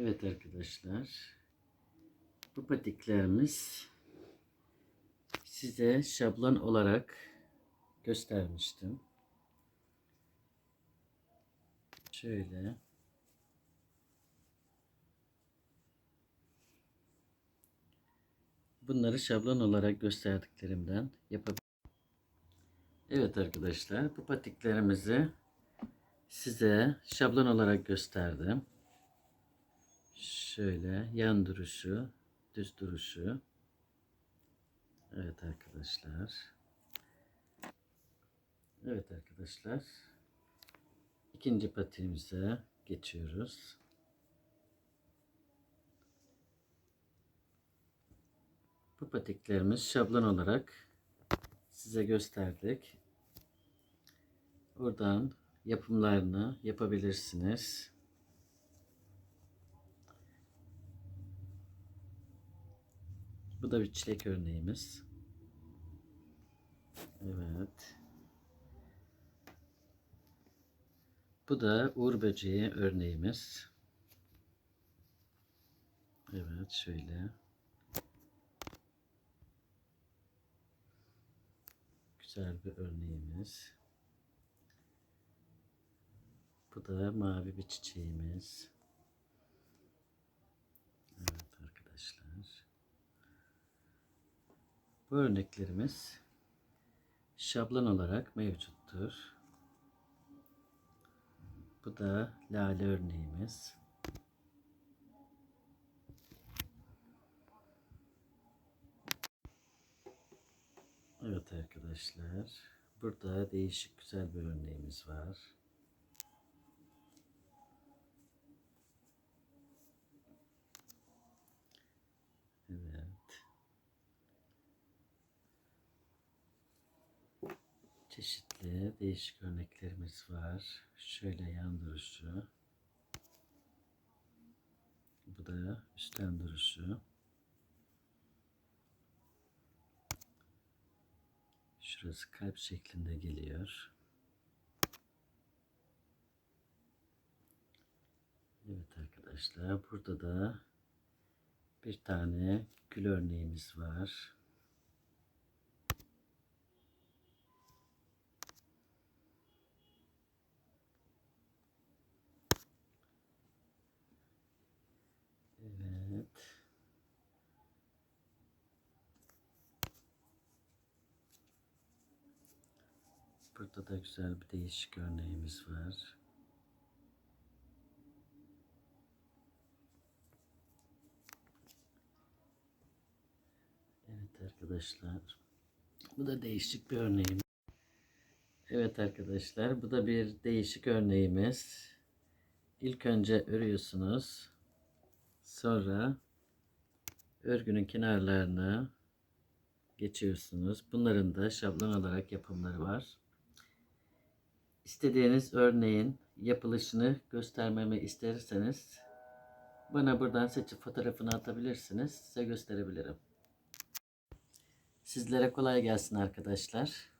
Evet arkadaşlar. Bu patiklerimiz size şablon olarak göstermiştim. Şöyle. Bunları şablon olarak gösterdiklerimden yapabilirim. Evet arkadaşlar bu patiklerimizi size şablon olarak gösterdim. Şöyle yan duruşu, düz duruşu. Evet arkadaşlar. Evet arkadaşlar. İkinci patiğimize geçiyoruz. Bu patiklerimiz şablon olarak size gösterdik. Oradan yapımlarını yapabilirsiniz. Bu da bir çilek örneğimiz. Evet. Bu da uğur böceği örneğimiz. Evet şöyle. Güzel bir örneğimiz. Bu da mavi bir çiçeğimiz. Evet arkadaşlar. Bu örneklerimiz şablon olarak mevcuttur. Bu da lale örneğimiz. Evet arkadaşlar. Burada değişik güzel bir örneğimiz var. Evet. Çeşitli değişik örneklerimiz var. Şöyle yan duruşu. Bu da üstten duruşu. Şurası kalp şeklinde geliyor. Evet arkadaşlar burada da bir tane gül örneğimiz var. Evet. Burada da güzel bir değişik örneğimiz var. Evet arkadaşlar. Bu da değişik bir örneğim. Evet arkadaşlar. Bu da bir değişik örneğimiz. İlk önce örüyorsunuz. Sonra örgünün kenarlarını geçiyorsunuz. Bunların da şablon olarak yapımları var. İstediğiniz örneğin yapılışını göstermemi isterseniz bana buradan seçip fotoğrafını atabilirsiniz. Size gösterebilirim. Sizlere kolay gelsin arkadaşlar.